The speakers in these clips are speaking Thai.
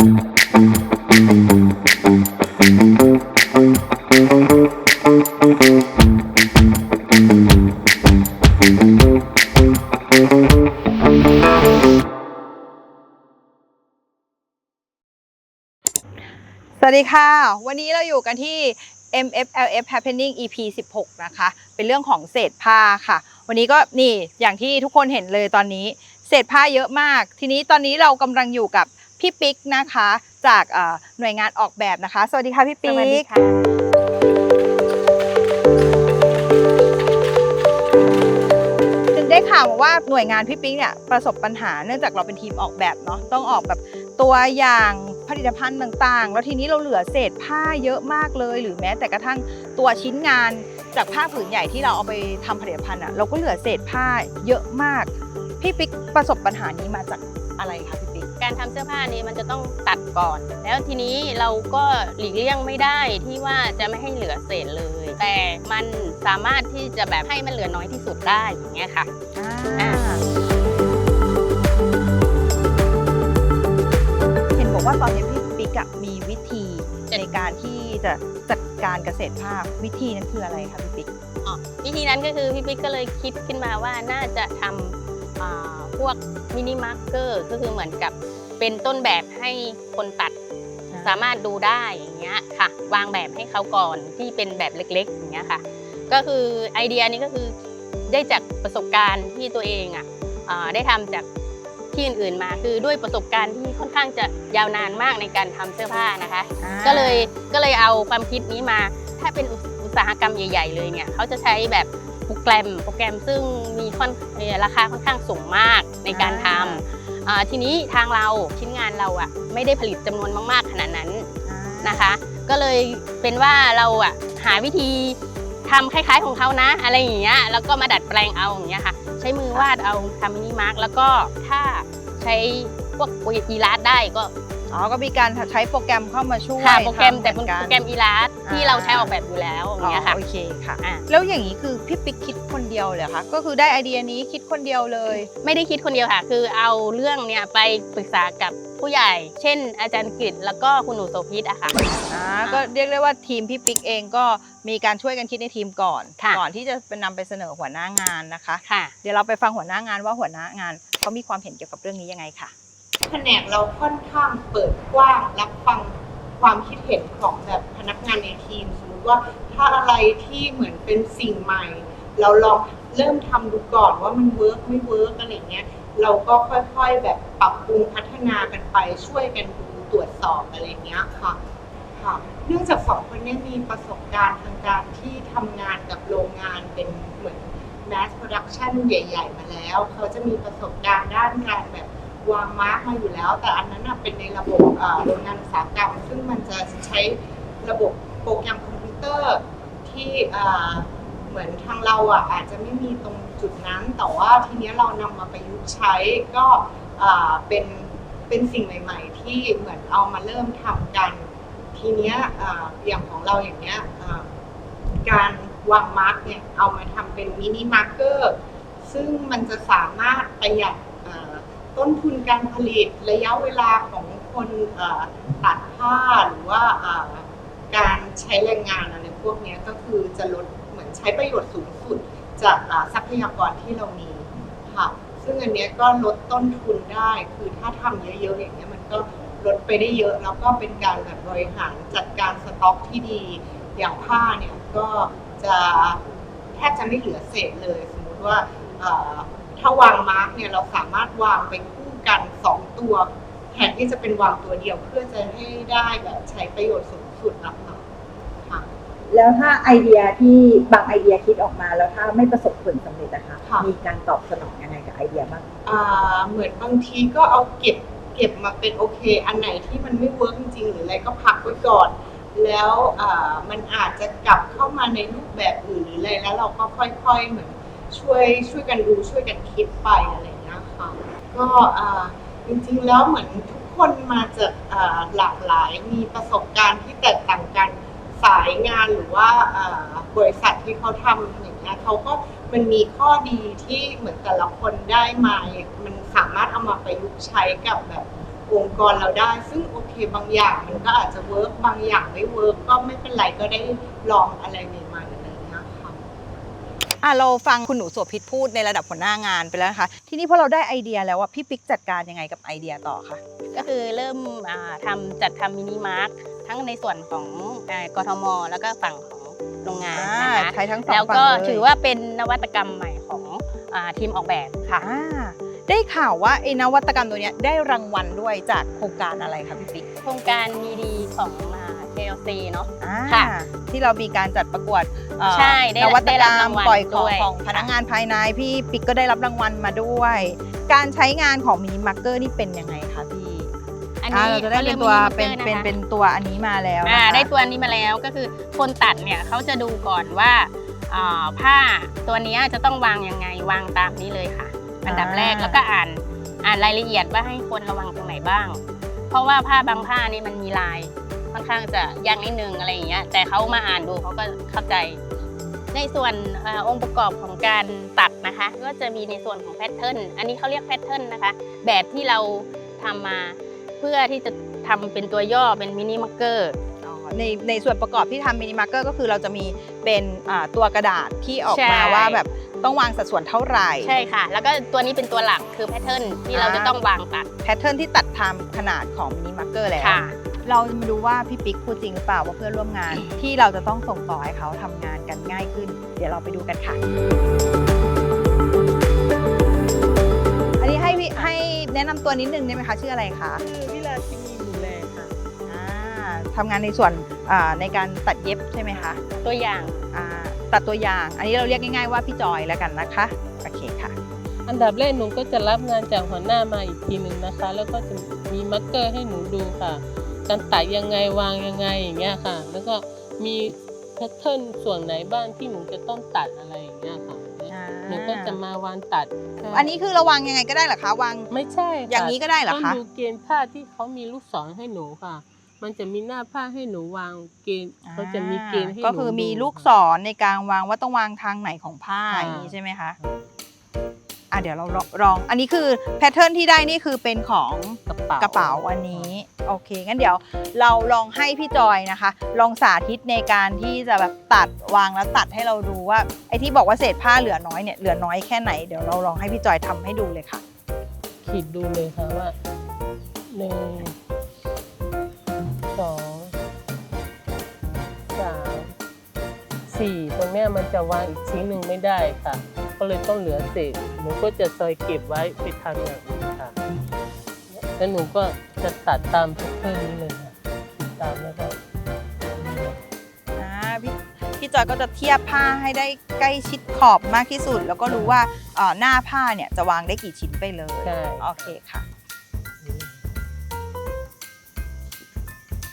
สวัสดีค่ะ วันนี้เราอยู่กันที่ MFLF Happening EP 16 นะคะ เป็นเรื่องของเศษผ้าค่ะ วันนี้ก็นี่อย่างที่ทุกคนเห็นเลยตอนนี้ เศษผ้าเยอะมาก ทีนี้ตอนนี้เรากำลังอยู่กับ พี่ปิ๊กนะคะ จากเอ่อหน่วยงานออกแบบนะคะ สวัสดีค่ะพี่ปิ๊กถึงได้ข่าวมาว่าหน่วยงานพี่ปิ๊กเนี่ยประสบปัญหาเนื่องจากเราเป็นทีมออกแบบเนาะต้องออกแบบตัวอย่างผลิตภัณฑ์ต่างๆ แล้วทีนี้เราเหลือเศษผ้าเยอะมากเลย หรือแม้แต่กระทั่งตัวชิ้นงานจากผ้าผืนใหญ่ที่เราเอาไปทำผลิตภัณฑ์อะเราก็เหลือเศษผ้าเยอะมาก พี่ปิ๊กประสบปัญหานี้มาจากอะไรคะพี่ปิ๊ก การทำเสื้อผ้านี้มันจะต้องตัดก่อน แล้วทีนี้เราก็หลีกเลี่ยงไม่ได้ที่ว่าจะไม่ให้เหลือเศษเลย แต่มันสามารถที่จะแบบให้มันเหลือน้อยที่สุดได้อย่างเงี้ยค่ะอ่าเห็นบอกว่าตอนนี้พี่ปิ๊กอะมีวิธีในการที่จะจัดการเกษตรผ้าวิธีนั้นคืออะไรคะพี่ปิ๊กอ๋อวิธีนั้นก็คือพี่ปิ๊กก็เลยคิดขึ้นมาว่าน่าจะทำอ่าพวกมินิมาร์กเกอร์ก็คือเหมือนกับ เป็นต้นแบบให้คนตัดสามารถดูได้อย่างเงี้ยค่ะ วางแบบให้เขาก่อนที่เป็นแบบเล็กๆอย่างเงี้ยค่ะ ก็คือไอเดียนี้ก็คือได้จากประสบการณ์ที่ตัวเองอะอ่าได้ทำจากที่อื่นๆมา คือด้วยประสบการณ์ที่ค่อนข้างจะยาวนานมากในการทำเสื้อผ้านะคะ ก็เลยก็เลยเอาความคิดนี้มา ถ้าเป็นอุตอุตสาหกรรมใหญ่ ๆ เลยเนี่ยเขาจะใช้แบบโปรแกรมโปรแกรมซึ่งมีค่อนเอ่อราคาค่อนข้างสูงมากในการทำอ่า ทีนี้ทางเราชิ้นงานเราอะไม่ได้ผลิตจำนวนมาก ๆ ขนาดนั้นนะคะ ก็เลยเป็นว่าเราอะหาวิธีทำคล้าย ๆ ของเขานะ อะไรอย่างเงี้ยแล้วก็มาดัดแปลงเอาอย่างเงี้ยค่ะ ใช้มือวาดเอาทำมินิมาร์กแล้วก็ถ้าใช้พวกอีลาสได้ก็ อ๋อ ก็มีการใช้โปรแกรมเข้ามาช่วยค่ะโปรแกรมทำแต่เป็นหอนโปรแกรมอีลาสที่อ่าเราใช้ออกแบบอยู่แล้วออ๋อย่างเงี้ยค่ะโอเคค่ะอะ แล้วอย่างนี้คือพี่ปิ๊กคิดคนเดียวเลยเหรอคะก็คือได้ไอเดียนี้คิดคนเดียวเลย ไม่ได้คิดคนเดียวค่ะ คือเอาเรื่องเนี่ยไปปรึกษากับผู้ใหญ่ เช่น อาจารย์กฤษแล้วก็คุณหนูโสภิตอะค่ะอ่าก็เรียกได้ว่าทีมพี่ปิ๊กเองก็มีการช่วยกันคิดในทีมก่อนค่ะก่อนที่จะเป็นนำไปเสนอหัวหน้างานนะคะค่ะเดี๋ยวเราไปฟังหัวหน้างานว่าหัวหน้างานเขามีความเห็นเกี่ยวกับเรื่องนี้ยังไงค่ะ แผนกเราค่อนข้างเปิดกว้างรับฟังความคิดเห็นของแบบพนักงานในทีมสมมติว่าถ้าอะไรที่เหมือนเป็นสิ่งใหม่ เราลองเริ่มทำดูก่อนว่ามันเวิร์กไม่เวิร์กอะไรเงี้ยเราก็ค่อยๆแบบปรับปรุงพัฒนากันไปช่วยกันดูตรวจสอบอะไรเงี้ยค่ะค่ะ เนื่องจากสองคนนี้มีประสบการณ์ทางการที่ทำงานกับโรงงานเป็นเหมือน mass production ใหญ่ ๆ มาแล้ว เขาจะมีประสบการณ์ด้านการแบบ วางมาร์กมาอยู่แล้ว แต่อันนั้นเป็นในระบบโรงงานอุตสาหกรรม ซึ่งมันจะใช้ระบบโปรแกรมคอมพิวเตอร์ที่เหมือนทางเราอะอาจจะไม่มีตรงจุดนั้น แต่ว่าทีนี้เรานำมาประยุกต์ใช้ก็เป็นเป็นสิ่งใหม่ ๆ ที่เหมือนเอามาเริ่มทำกัน ทีเนี้ยเอ่ออย่างของเราอย่างเนี้ยการวางมาร์กเนี่ยเอามาทำเป็นมินิมาร์กเกอร์ซึ่งมันจะสามารถประหยัด ต้นทุนการผลิตระยะเวลาของคนตัดผ้าหรือว่าการใช้แรงงานอะไรพวกนี้ก็คือจะลดเหมือนใช้ประโยชน์สูงสุดจากทรัพยากรที่เรามีค่ะซึ่งอันนี้ก็ลดต้นทุนได้ คือถ้าทำเยอะๆอย่างเงี้มันก็ลดไปได้เยอะแล้วก็เป็นการแบบบริหารจัดการสต็อกที่ดี อย่างผ้าเนี่ยก็จะแทบจะไม่เหลือเศษเลย สมมติว่า ถ้าวางมาร์กเนี่ยเราสามารถวางไปคู่กันสองตัวแทนที่จะเป็นวางตัวเดียวเพื่อจะให้ได้แบบใช้ประโยชน์สูงสุดนะคะค่ะแล้วถ้าไอเดียที่บางไอเดียคิดออกมาแล้วถ้าไม่ประสบผลสำเร็จนะคะค่ะมีการตอบสนองยังไงกับไอเดียบ้างอ่าเหมือนบางทีก็เอาเก็บเก็บมาเป็นโอเค อันไหนที่มันไม่เวิร์กจริงๆหรืออะไรก็พักไว้ก่อน แล้วอ่ามันอาจจะกลับเข้ามาในรูปแบบอื่นหรืออะไรแล้วเราก็ค่อย ๆ เหมือน ช่วยช่วยกันดูช่วยกันคิดไปอะไรอย่างเงี้ยค่ะก็จริงๆแล้วเหมือนทุกคนมาจากหลากหลายมีประสบการณ์ที่แตกต่างกันสายงานหรือว่าอ่าบริษัทที่เขาทำอย่างเงี้ยเขาก็มันมีข้อดีที่เหมือนแต่ละคนได้มา มันสามารถเอามาประยุกต์ใช้กับแบบองค์กรเราได้ ซึ่งโอเคบางอย่างมันก็อาจจะเวิร์กบางอย่างไม่เวิร์กก็ไม่เป็นไรก็ได้ลองอะไรใหม่ๆอะไรอย่างเงี้ยค่ะ อะเราฟังคุณหนูโสภิตพูดในระดับหัวหน้างานไปแล้วนะคะ ทีนี้พอเราได้ไอเดียแล้วว่าพี่ปิ๊กจัดการยังไงกับไอเดียต่อคะก็คือเริ่มอ่าทำจัดทำมินิมาร์ททั้งในส่วนของอ่ากทม แล้วก็ฝั่งของโรงงานอ่านะคะใช้ทั้งสองแล้วฝั่งก็เลยถือว่าเป็นนวัตกรรมใหม่ของอาทีมออกแบบค่ะ อ่าได้ข่าวว่าไอ้นวัตกรรมตัวเนี้ยได้รางวัลด้วยจากโครงการอะไรคะพี่ปิ๊ก โครงการมีดีของอ่า KLC เนาะ อ่าค่ะที่เรามีการจัดประกวดเอ่อใช่ได้นวัตได้กรรับรรามงวัลปล่อยของด้วยของพนักงานภายในพี่ปิ๊กก็ได้รับรางวัลมาด้วย การใช้งานของมินิมาร์เกอร์นี่เป็นยังไงคะพี่อันอ่านี้เราจะได้เป็นตัวเป็นเป็นเป็นตัวอันนี้มาแล้วอ่านะคะได้ตัวนี้มาแล้วก็คือคนตัดเนี่ยเขาจะดูก่อนว่าอ่าผ้าตัวเนี้ยจะต้องวางยังไงวางตามนี้เลยค่ะ อันดับแรกแล้วก็อ่านอ่านรายละเอียดว่าให้คนระวังตรงไหนบ้าง เพราะว่าผ้าบางผ้านี่มันมีลาย ค่อนข้างจะยากนิดนึงอะไรอย่างเงี้ยแต่เขามาอ่านดูเขาก็เข้าใจ ในส่วนอาองค์ประกอบของการตัดนะคะ ก็จะมีในส่วนของแพทเทิร์นอันนี้เขาเรียกแพทเทิร์นนะคะ แบบที่เราทำมาเพื่อที่จะทำเป็นตัวย่อเป็นมินิมาร์เกอร์อ๋อในในส่วนประกอบที่ทำมินิมาร์เกอร์ก็คือเราจะมีเป็นอ่าตัวกระดาษที่ออกใช่มาว่าแบบต้องวางสัดส่วนเท่าไหร่ใช่ค่ะ แล้วก็ตัวนี้เป็นตัวหลักคือแพทเทิร์นที่เราอ่าจะต้องวางตัดแพทเทิร์นที่ตัดทำขนาดของมินิมาร์เกอร์แล้วค่ะ เราจะมาดูว่าพี่ปิ๊กพูดจริงหรือเปล่าว่าเพื่อนร่วมงาน ที่เราจะต้องส่งต่อให้เขาทำงานกันง่ายขึ้น เดี๋ยวเราไปดูกันค่ะ อันนี้ให้พี่ให้แนะนำตัวนิดนึงได้ไหมคะชื่ออะไรคะชื่อวิลาชินีดูแลค่ะ อ่าทำงานในส่วนอ่าในการตัดเย็บใช่ไหมคะ ตัวอย่างอ่าตัดตัวอย่าง อันนี้เราเรียกง่ายๆว่าพี่จอยแล้วกันนะคะ โอเคค่ะ อันดับแรกหนูก็จะรับงานจากหัวหน้ามาอีกทีหนึ่งนะคะ แล้วก็จะมีมาร์กเกอร์ให้หนูดูค่ะ การตัดยังไงวางยังไงอย่างเงี้ยค่ะ แล้วก็มีแพทเทิร์นส่วนไหนบ้างที่หนูจะต้องตัดอะไรอย่างเงี้ยค่ะหนูก็จะมาวางตัดค่ะอันนี้คือเราวางยังไงก็ได้เหรอคะวางไม่ใช่ค่ะอย่างนี้ก็ได้เหรอต้องคะดูเกณฑ์ผ้าที่เขามีลูกศรให้หนูค่ะ มันจะมีหน้าผ้าให้หนูวางเกณฑ์เขาจะมีเกณฑ์ให้หนูก็คือมีดูลูกศรในการวางว่าต้องวางทางไหนของผ้าค่ะอย่างนี้ใช่ไหมคะอะเดี๋ยวเราลองอันนี้คือแพทเทิร์นที่ได้นี่คือเป็นของกระเป๋ากระเป๋าอันนี้โอเคงั้นเดี๋ยวเราลองให้พี่จอยนะคะ ลองสาธิตในการที่จะแบบตัดวางแล้วตัดให้เราดูว่าไอ้ที่บอกว่าเศษผ้าเหลือน้อยเนี่ยเหลือน้อยแค่ไหนเดี๋ยวเราลองให้พี่จอยทำให้ดูเลยค่ะ ขีดดูเลยค่ะว่าหนึ่งสองสามสี่ตรงเนี้ยมันจะวางอีกชิ้นหนึ่งไม่ได้ค่ะ ก็เลยต้องเหลือเศษหนูก็จะซอยเก็บไว้ไปทำอย่างอื่นค่ะ แล้วหนูก็จะตัดตามแพทเทิร์นนี้เลยค่ะตามแล้วก็อ่าพี่พี่จอยก็จะเทียบผ้าให้ได้ใกล้ชิดขอบมากที่สุด แล้วก็รู้ว่าเอ่อหน้าผ้าเนี่ยจะวางได้กี่ชิ้นไปเลย ใช่ โอเคค่ะ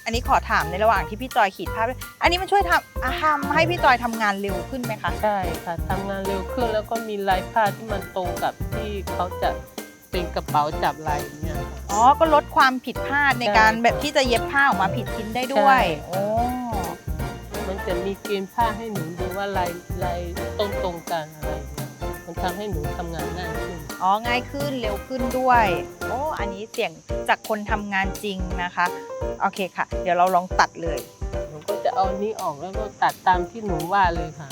อันนี้ขอถามในระหว่างที่พี่จอยขีดภาพด้วยอันนี้มันช่วยทำอะทำให้พี่จอยทำงานเร็วขึ้นไหมคะ ใช่ค่ะทำงานเร็วขึ้นแล้วก็มีลายผ้าที่มันตรงกับที่เขาจะเป็นกระเป๋าจับลายอย่างเนี่ยค่ะอ๋อ ก็ลดความผิดพลาดในใช่การแบบที่จะเย็บผ้าออกมาผิดชิ้นได้ด้วยใช่โอ้มันจะมีเกณฑ์ผ้าให้หนูดูว่าลายลายตรงตรงๆกันอะไรอย่างเงี้ยมันทำให้หนูทำงานง่ายขึ้นอ๋อง่ายขึ้นเร็วขึ้นด้วยโอ้อันนี้เสียงจากคนทำงานจริงนะคะโอเคค่ะ เดี๋ยวเราลองตัดเลยหนูก็จะเอานี้ออกแล้วก็ตัดตามที่หนูว่าเลยค่ะ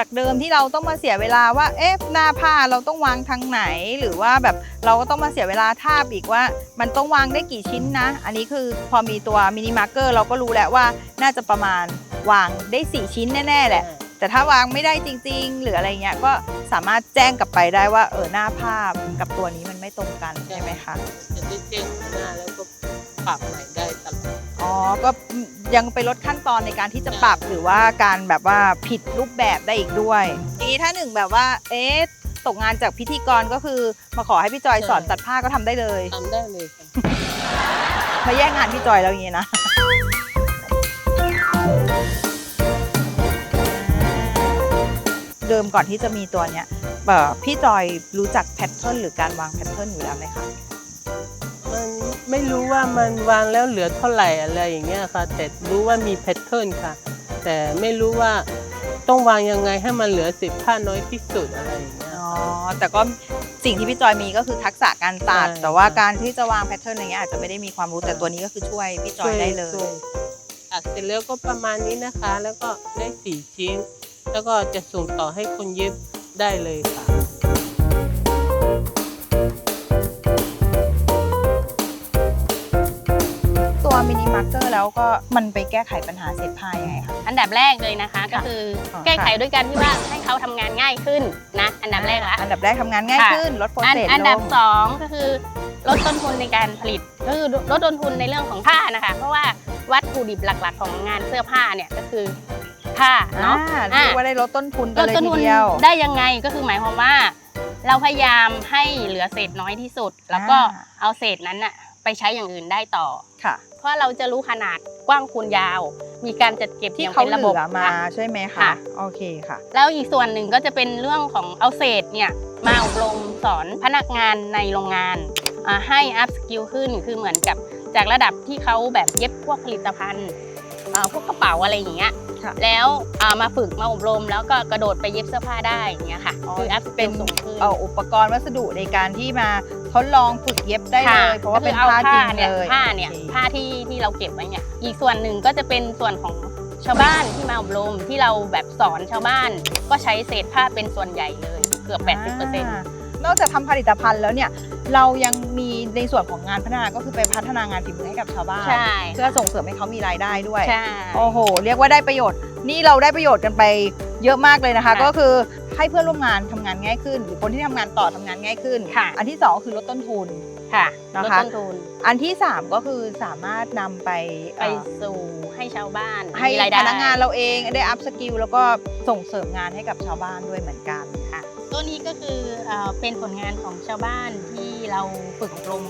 จากเดิมที่เราต้องมาเสียเวลาว่าเอ๊ะหน้าผ้าเราต้องวางทางไหน หรือว่าแบบเราก็ต้องมาเสียเวลาทาบอีกว่า มันต้องวางได้กี่ชิ้นนะ อันนี้คือพอมีตัวมินิมาร์เกอร์เราก็รู้แล้วว่าน่าจะประมาณวางได้ 4 ชิ้นแน่ๆแหละแต่ถ้าวางไม่ได้จริง ๆ หรืออะไรเงี้ยก็สามารถแจ้งกลับไปได้ว่าเออหน้าภาพกับตัวนี้มันไม่ตรงกันใช่ไหมคะจะได้แจ้งหัวหน้าแล้วก็ปรับใหม่ได้ตลอดอ๋อ ก็ยังไปลดขั้นตอนในการที่จะปรับหรือว่าการแบบว่าผิดรูปแบบได้อีกด้วยอย่างนี้ถ้าหนึ่งแบบว่า เอ๊ะตกงานจากพิธีกรก็คือมาขอให้พี่จอยสอนตัดผ้าก็ทำได้เลยทำได้เลยค่ะมาแย่งงานพี่จอยแล้วอย่างนี้นะเดิมก่อนที่จะมีตัวเนี้ยเอ่อพี่จอยรู้จักแพทเทิร์นหรือการวางแพทเทิร์นอยู่แล้วไหมคะมัน ไม่รู้ว่ามันวางแล้วเหลือเท่าไหร่อะไรอย่างเงี้ยค่ะ แต่รู้ว่ามีแพทเทิร์นค่ะ แต่ไม่รู้ว่าต้องวางยังไงให้มันเหลือเศษผ้าน้อยที่สุดอะไรอย่างเงี้ย อ๋อแต่ก็สิ่งที่พี่จอยมีก็คือทักษะการตัด ใช่ แต่ว่าการที่จะวางแพทเทิร์นอะไรเงี้ยอาจจะไม่ได้มีความรู้แต่ตัวนี้ก็คือช่วยพี่จอยได้เลย ช่วตัดเสร็จแล้วก็ประมาณนี้นะคะ แล้วก็ได้สี่ชิ้น แล้วก็จะส่งต่อให้คนเย็บได้เลยค่ะ แล้วก็มันไปแก้ไขปัญหาเศษผ้ายังไงคะ อันดับแรกเลยนะคะ ก็คือค่ะแก้ไขด้วยการที่ว่าให้เขาทำงานง่ายขึ้นนะ อันดับแรกละ อันดับแรกทำงานง่ายค่ะ ขึ้นลดโปรอันเซสอันดับ ลงสองก็คือลดต้นทุนในการผลิตก็คือลดต้นทุนในเรื่องของผ้านะคะ เพราะว่าวัตถุดิบหลักๆ ของงานเสื้อผ้าเนี่ยก็คือผ้าอ่าเนาะเรียกว่าได้ลดต้นทุนกัลนดเลยต้นทีทุนเดียว ได้ยังไงก็คือหมายความว่า เราพยายามให้เหลือเศษน้อยที่สุด แล้วก็อ่า เอาเศษนั้นน่ะไปใช้อย่างอื่นได้ต่อค่ะ เพราะเราจะรู้ขนาดกว้างคูณยาว มีการจัดเก็บที่อย่างเขาเป็นเหระบบลือมาค่ะใช่ไหมคะค่ะโอเคค่ะ แล้วอีกส่วนหนึ่งก็จะเป็นเรื่องของเอาเศษเนี่ยมาอบรมสอนพนักงานในโรงงานอ่าให้อัพสกิลขึ้นคือเหมือนกับจากระดับที่เขาแบบเย็บพวกผลิตภัณฑ์อ่า พวกกระเป๋าอะไรอย่างเงี้ยค่ะ แล้วอ่ามาฝึกมาอบรมแล้วก็กระโดดไปเย็บเสื้อผ้าได้อย่างเงี้ยค่ะ คืออัพสกิเป็ลนสูงขึ้น เอาอุปกรณ์วัสดุในการที่มาทดลองฝึกเย็บได้เลค่ยเพราะว่าเป็นก็คือผ้าเอาจริงเนี่ยเลย ผ้าเนี่ยโอคผ้าที่ที่เราเก็บไว้เนี่ยอีกส่วนหนึ่งก็จะเป็นส่วนของชาวบ้านที่มาอบรมที่เราแบบสอนชาวบ้าน ก็ใช้เศษผ้าเป็นส่วนใหญ่เลย เกือบ 80%า นอกจากทำผลิตภัณฑ์แล้วเนี่ย เรายังมีในส่วนของงานพัฒนาก็คือไปพัฒนางานฝีมือให้กับชาวบ้านใช่ เพื่อส่งเสริมให้เขามีรายได้ด้วยใช่ โอ้โห เรียกว่าได้ประโยชน์ นี่เราได้ประโยชน์กันไปเยอะมากเลยนะคะ ค่ะก็คือให้เพื่อนร่วมงานทำงานง่ายขึ้น หรือคนที่ทำงานต่อทำงานง่ายขึ้น ค่ะ อันที่สองก็คือลดต้นทุน ค่ะนะคะลดต้นทุนอันที่สามก็คือสามารถนำไปไปเอ่อ สู่ให้ชาวบ้านให้มีรายได้ พนักงานเราเองได้อัพสกิลแล้วก็ส่งเสริมงานให้กับชาวบ้านด้วยเหมือนกันค่ะ ตัวนี้ก็คือเอ่อเป็นผลงานของชาวบ้านที่เราฝึกอบรม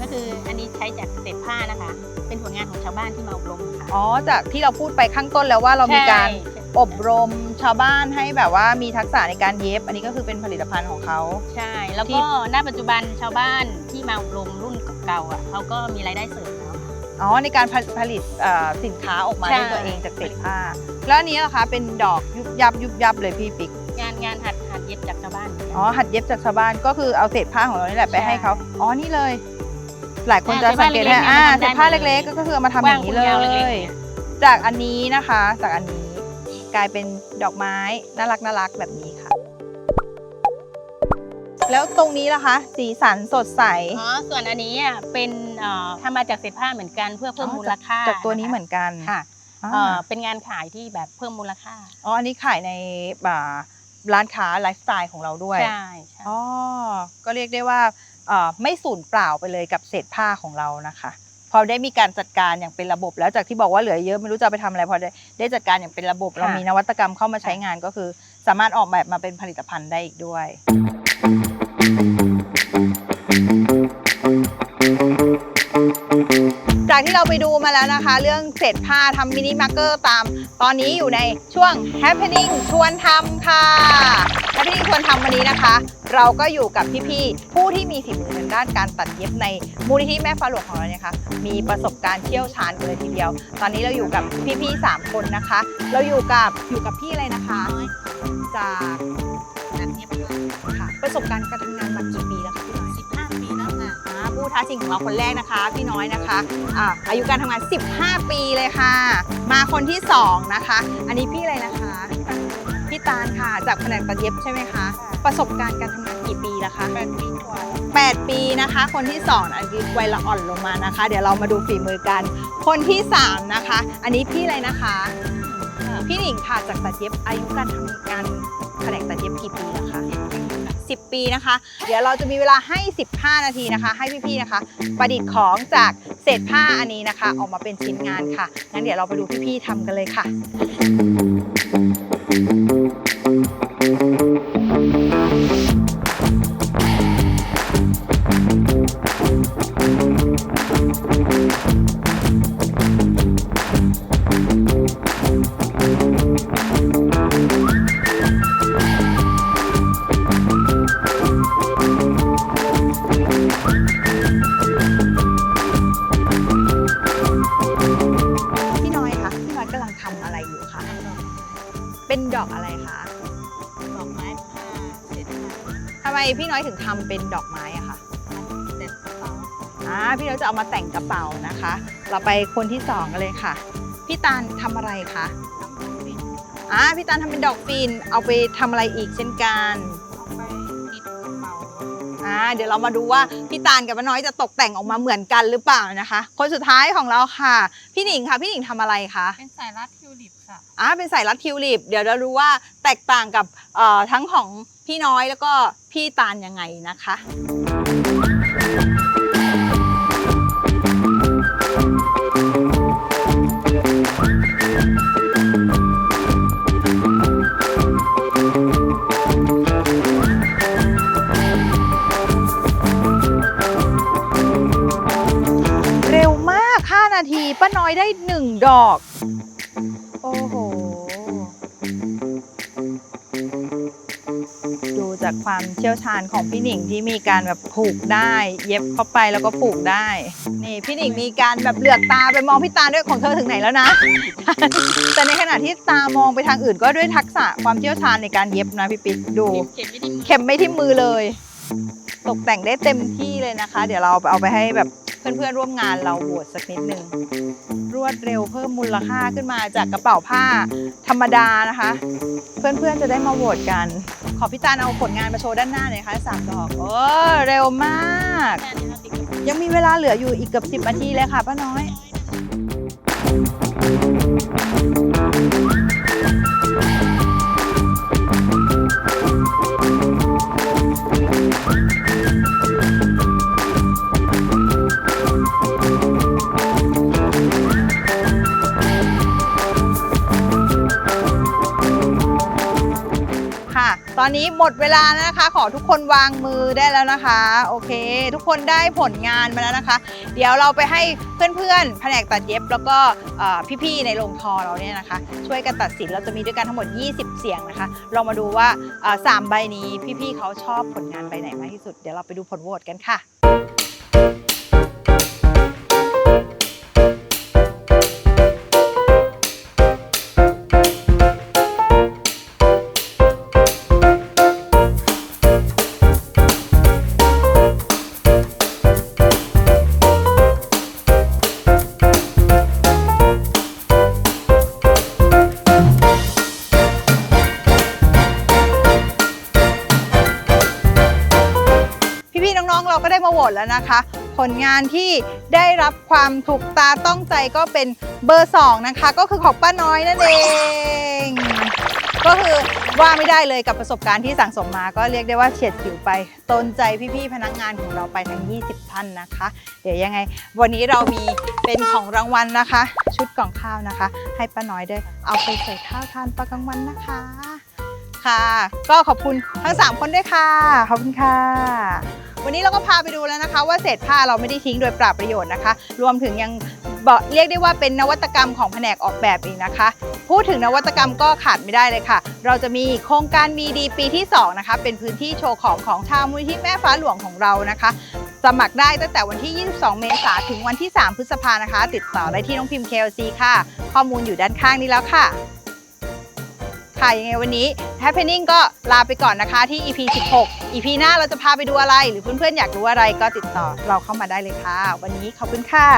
ก็คืออันนี้ใช้จากเศษผ้านะคะ เป็นผลงานของชาวบ้านที่มาอบรมค่ะ อ๋อ จากที่เราพูดไปข้างต้นแล้วว่าเรามีการใช่อบรมชาวบ้านให้แบบว่ามีทักษะในการเย็บ อันนี้ก็คือเป็นผลิตภัณฑ์ของเขาใช่ แล้วที่ก็ณปัจจุบันชาวบ้านที่มาอบรมรุ่นเก่าๆอะเขาก็มีรายได้เสริมแล้วอ๋อในการผผลิตเอ่อสินค้าออกมาใช่ด้วยตัวเองจากเศษผ้า แล้วอันนี้ล่ะคะเป็นดอกยุบยับยุบยับเลยพี่ปิ๊กงานงานหัดหัด เย็บจากชาวบ้านเหมือนกัน อ๋อหัดเย็บจากชาวบ้านก็คือเอาเศษผ้าของเรานี่แหละไปใช่ให้เขาอ๋อนี่เลย หลายคนจะอ่าสังเกตได้เศษผ้าเล็กๆอ่าเนี่ยเศษผ้ามันทำได้หมดเลยเล็กๆ ก็คือเอามาทำอย่างนี้เลกว้างคูณยาวเล็กๆยเนี่ย จากอันนี้นะคะ จากอันนี้กลายเป็นดอกไม้น่ารักน่ารักแบบนี้ค่ะ แล้วตรงนี้ล่ะคะ สีสันสดใส อ๋อส่วนอันนี้อะเป็นเอ่อทำมาจากเศษผ้าเหมือนกันเพื่อเพิ่มอ๋อ มูลค่าจากตัวนี้เหมือนกันค่ะอ่าเอ่อเป็นงานขายที่แบบเพิ่มมูลค่า อ๋ออันนี้ขายในอ่า ร้านค้าไลฟ์สไตล์ของเราด้วย ใช่ใช่อ๋อ ก็เรียกได้ว่าเอ่อไม่สูญเปล่าไปเลยกับเศษผ้าของเรานะคะ พอได้มีการจัดการอย่างเป็นระบบ แล้วจากที่บอกว่าเหลือเยอะไม่รู้จะเอาไปทำอะไรพอได้ได้จัดการอย่างเป็นระบบ เรามีนวัตกรรมเข้ามาใช้งานก็คือ สามารถออกแบบมาเป็นผลิตภัณฑ์ได้อีกด้วย จากที่เราไปดูมาแล้วนะคะ เรื่องเศษผ้าทำมินิมาร์เกอร์ตาม ตอนนี้อยู่ในช่วง happening ชวนทำค่ะ happening ชวนทำวันนี้นะคะ เราก็อยู่กับพี่ๆผู้ที่มีฝีมือทางด้านการตัดเย็บในมูลนิธิแม่ฟ้าหลวงของเราเนี่ยค่ะมีประสบการณ์เชี่ยวชาญกันเลยทีเดียว ตอนนี้เราอยู่กับพี่ๆสามคนนะคะ เราอยู่กับอยู่กับพี่อะไรนะคะ จากนันเย็บค่ะประสบการณ์การทำงานมากี่ปี ท้าชิงของเราคนแรกนะคะ พี่น้อยนะคะอ่าอายุการทำงาน 15 ปีเลยค่ะ มาคนที่ 2 นะคะ อันนี้พี่อะไรนะคะ พี่ตาลค่ะ จากแผนกตัดเย็บใช่ไหมคะ ประสบการณ์การทำงานกี่ปีแล้วคะ8ปีกว่า8ปีนะคะ คนที่2อันนี้วัยละอ่อนลงมานะคะ เดี๋ยวเรามาดูฝีมือกัน คนที่3นะคะ อันนี้พี่อะไรนะคะ พี่หนิงค่ะจากตัดเย็บอายุการทำงานแผนกตัดเย็บกี่ปีแล้วคะ 10 ปีนะคะ เดี๋ยวเราจะมีเวลาให้ 15 นาทีนะคะ ให้พี่ๆนะคะ ประดิษฐ์ของจากเศษผ้าอันนี้นะคะ ออกมาเป็นชิ้นงานค่ะงั้นเดี๋ยวเราไปดูพี่ๆทำกันเลยค่ะ เป็นดอกอะไรคะ ดอกไม้ผ้าเทำไมพี่น้อยถึงทำเป็นดอกไม้อะคะเจ็ดสองอ๋าพี่น้อยจะเอามาแต่งกระเป๋านะคะ เราไปคนที่สองกันเลยค่ะ พี่ตาลทำอะไรคะน้ำมันบิอ่าพี่ตาลทำเป็นดอกฟินเอาไปทำอะไรอีกเช่นกันเอาไปติดกระเป๋าอ่าเดี๋ยวเรามาดูว่าพี่ตาลกับป้าน้อยจะตกแต่งออกมาเหมือนกันหรือเปล่านะคะ คนสุดท้ายของเราค่ะ พี่หนิงค่ะ พี่หนิงทำอะไรคะ เป็นสายรัด อ่าเป็นสายรัดทิวลิป เดี๋ยวเรารู้ว่าแตกต่างกับทั้งของพี่น้อยแล้วก็พี่ตาลยังไงนะคะเร็วมาก5นาทีป้าน้อยได้ 1 ดอก จากความเชี่ยวชาญของพี่หนิงที่มีการแบบผูกได้ เย็บเข้าไปแล้วก็ผูกได้ นี่พี่หนิงมีการแบบเหลือกตาไปมองพี่ตาด้วยของเธอถึงไหนแล้วนะ แต่ในขณะที่ตามองไปทางอื่นก็ด้วยทักษะความเชี่ยวชาญในการเย็บนะพี่ปิ๊กดู เข็มไม่ได้มือเข็มไม่ที่มือเลย ตกแต่งได้เต็มที่เลยนะคะ เดี๋ยวเราเอาไปให้แบบเพื่อนๆร่วมงานเราโหวตสักนิดหนึ่ง รวดเร็วเพิ่มมูลค่าขึ้นมาจากกระเป๋าผ้าธรรมดานะคะ เพื่อนๆจะได้มาโหวตกัน ขอพี่ตาลเอาผลงานมาโชว์ด้านหน้าหน่อยค่ะสามดอกโอ้เร็วมาก ยังมีเวลาเหลืออยู่อีกเกือบสิบนาทีเลยค่ะป้าน้อย หมดเวลาแล้วนะคะ ขอทุกคนวางมือได้แล้วนะคะ โอเค ทุกคนได้ผลงานมาแล้วนะคะ เดี๋ยวเราไปให้เพื่อนๆแผนกตัดเย็บแล้วก็พี่ๆในโรงทอเราเนี่ยนะคะ ช่วยกันตัดสินเราจะมีด้วยกันทั้งหมด 20 เสียงนะคะเรามาดูว่าเอ่อสามใบนี้พี่ๆเขาชอบผลงานใบไหนมากที่สุด เดี๋ยวเราไปดูผลโหวตกันค่ะ ดแล้วนะคะ ผลงานที่ได้รับความถูกตาต้องใจก็เป็นเบอร์ 2 นะคะ ก็คือของป้าน้อยนั่นเอง ก็คือว่าไม่ได้เลยกับประสบการณ์ที่สั่งสมมา ก็เรียกได้ว่าเฉียดฉิวไปตนใจพี่ๆพนักงานของเราไปทั้ง 20 ท่านนะคะ เดี๋ยวยังไง วันนี้เรามีเป็นของรางวัลนะคะ ชุดกล่องข้าวนะคะ ให้ป้าน้อยด้วยเอาไปใส่ข้าวทานปลากลางวันนะคะค่ะ ก็ขอบคุณทั้ง 3 คนด้วยค่ะ ขอบคุณค่ะ วันนี้เราก็พาไปดูแล้วนะคะ ว่าเศษผ้าเราไม่ได้ทิ้งโดยปราบประโยชน์นะคะ รวมถึงยังเรียกได้ว่าเป็นนวัตกรรมของแผนกออกแบบเองนะคะ พูดถึงนวัตกรรมก็ขาดไม่ได้เลยค่ะ เราจะมีโครงการมีดีปีที่ 2 นะคะ เป็นพื้นที่โชว์ของของชาวมูลที่แม่ฟ้าหลวงของเรานะคะ สมัครได้ตั้งแต่วันที่ 22 เมษายนถึงวันที่ 3 พฤษภานะคะ ติดต่อได้ที่น้องพิมพ์ KLC ค่ะ ข้อมูลอยู่ด้านข้างนี้แล้วค่ะ ค่ะยังไงวันนี้ Happening ก็ลาไปก่อนนะคะที่ EP 16 EP หน้าเราจะพาไปดูอะไร หรือเพื่อนๆอยากรู้อะไรก็ติดต่อเราเข้ามาได้เลยค่ะ วันนี้ขอบคุณค่ะ